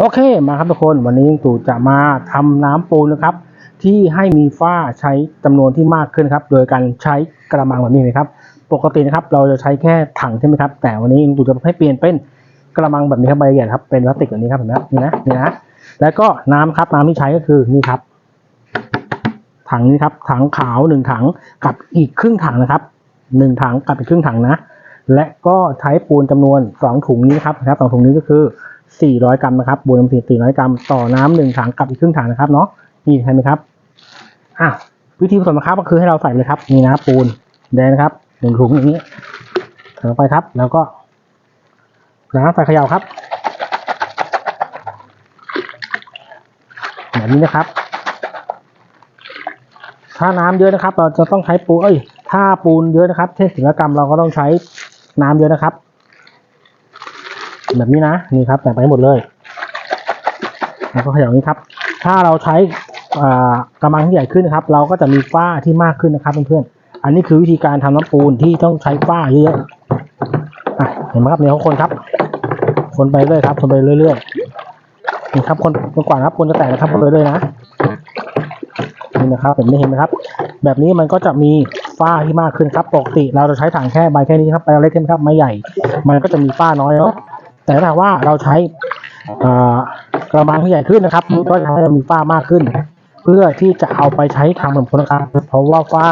โอเคมาครับทุกคนวันนี้ตู่จะมาทำน้ำปูนนะครับ ที่ให้มีฝ้าใช้จำนวนที่มากขึ้นครับ โดยการใช้กระมังแบบนี้นะครับ ปกตินะครับเราจะใช้แค่ถังใช่ไหมครับ แต่วันนี้ตู่จะให้เปลี่ยนเป็นกระมังแบบนี้ครับใบใหญ่ครับเป็นพลาสติกแบบนี้ครับเห็นไหมนี่นะนี่นะแล้วก็น้ำครับน้ำที่ใช้ก็คือนี่ครับ ถังนี้ครับ ถังขาวหนึ่งถังกับอีกครึ่งถังนะครับหนึ่งถังกับอีกครึ่งถังนะ และก็ใช้ปูนจำนวนสองถุงนี้ครับนะครับสองถุงนี้ก็คือ 400 กรัมนะครับปูนจำนวน400 กรัม ต่อน้ำหนึ่งถังกับอีกครึ่งถังนะครับเนาะนี่เห็นไหมครับอะวิธีผสมนะครับก็คือให้เราใส่เลยครับนี่นะปูนแดงนะครับหนึ่งถุงอย่างนี้ใส่ลงไปครับ แล้วก็น้ำใส่เขย่าครับแบบนี้นะครับ ถ้าน้ำเยอะนะครับ เราจะต้องใช้ปูนเอ้ย ถ้าปูนเยอะนะครับเช่นศิลกรรมเราก็ต้องใช้น้ำเยอะนะครับ แบบนี้นะนี่ครับใส่ไปหมดเลยแล้วก็ขยับนี้ครับ ถ้าเราใช้กระมังที่ใหญ่ขึ้นนะครับ เราก็จะมีฝ้าที่มากขึ้นนะครับเพื่อนๆอันนี้คือวิธีการทำน้ำปูนที่ต้องใช้ฝ้าเยอะๆอเห็นไหมครับเนี่ยเขาคนครับ คนไปเรื่อยครับ คนไปเรื่อยๆนี่ครับคนคนกว่าครับคนจะแตกนะครับคนไปเรื่อยๆนะนี่นะครับเห็นไหมเห็นไหมครับ แบบนี้มันก็จะมีฝ้าที่มากขึ้นครับปกติ เราจะใช้ถังแค่ใบแค่นี้ครับใบเล็กใช่ไหมครับไม่ใหญ่ มันก็จะมีฝ้าน้อยเนาะ แต่ถ้าว่าเราใช้อ่ากระมังที่ใหญ่ขึ้นนะครับมันก็จะให้เรามีฝ้ามากขึ้น เพื่อที่จะเอาไปใช้ทำขนมครกนะครับเพราะว่าฝ้า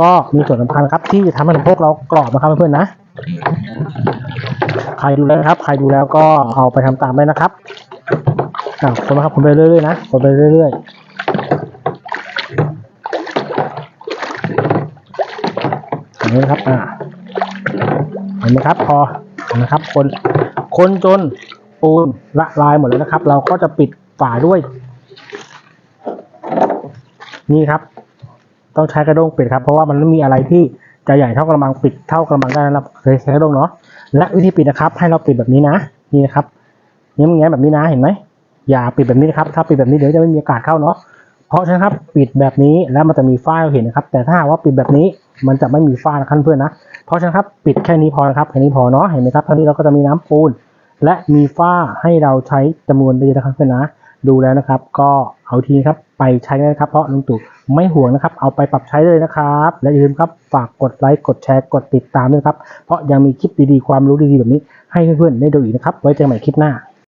ก็มีส่วนสำคัญครับ ที่จะทำให้ขนมครกเรากรอบนะครับเพื่อนๆนะใครดูแล้วนะครับ ใครดูแล้วก็เอาไปทำตามได้นะครับอ่าคนนะครับคนไปเรื่อยๆนะคนไปเรื่อยๆอย่างนี้นะครับ อ่าเห็นไหมครับ พอนะครับ คน คนจนปูนละลายหมดแล้วนะครับ เราก็จะปิดฝาด้วย นี่ครับ ต้องใช้กระด้งปิดครับ เพราะว่ามันไม่มีอะไรที่จะใหญ่เท่ากระมังปิดเท่ากระมังได้นะครับเคยใช้กระด้งเนาะและวิธีปิดนะครับ ให้เราปิดแบบนี้นะนี่นะครับเงี้ยแง้แบบนี้นะเห็นไหมอย่าปิดแบบนี้นะครับถ้าปิดแบบนี้เดี๋ยวจะไม่มีอากาศเข้าเนาะเพราะฉะนั้นครับปิดแบบนี้แล้วมันจะมีฝ้าเราเห็นนะครับ แต่ถ้าว่าปิดแบบนี้มันจะไม่มีฝ้านะครับเพื่อนนะเพราะฉะนั้นครับปิดแค่นี้พอนะครับแค่นี้พอเนาะเห็นไหมครับเท่านี้เราก็จะมีน้ำปูน และมีฝ้าให้เราใช้จำนวนเยอะนะครับเพื่อนนะ ดูแล้วนะครับ ก็เอาทีครับไปใช้ได้นะครับ เพราะลุงตู่ไม่ห่วงนะครับ เอาไปปรับใช้เลยนะครับ และอย่าลืมครับฝากกดไลค์กดแชร์กดติดตามด้วยครับ เพราะยังมีคลิปดีๆความรู้ดีๆแบบนี้ให้เพื่อนๆได้ดูอีกนะครับ ไว้เจอกันใหม่คลิปหน้า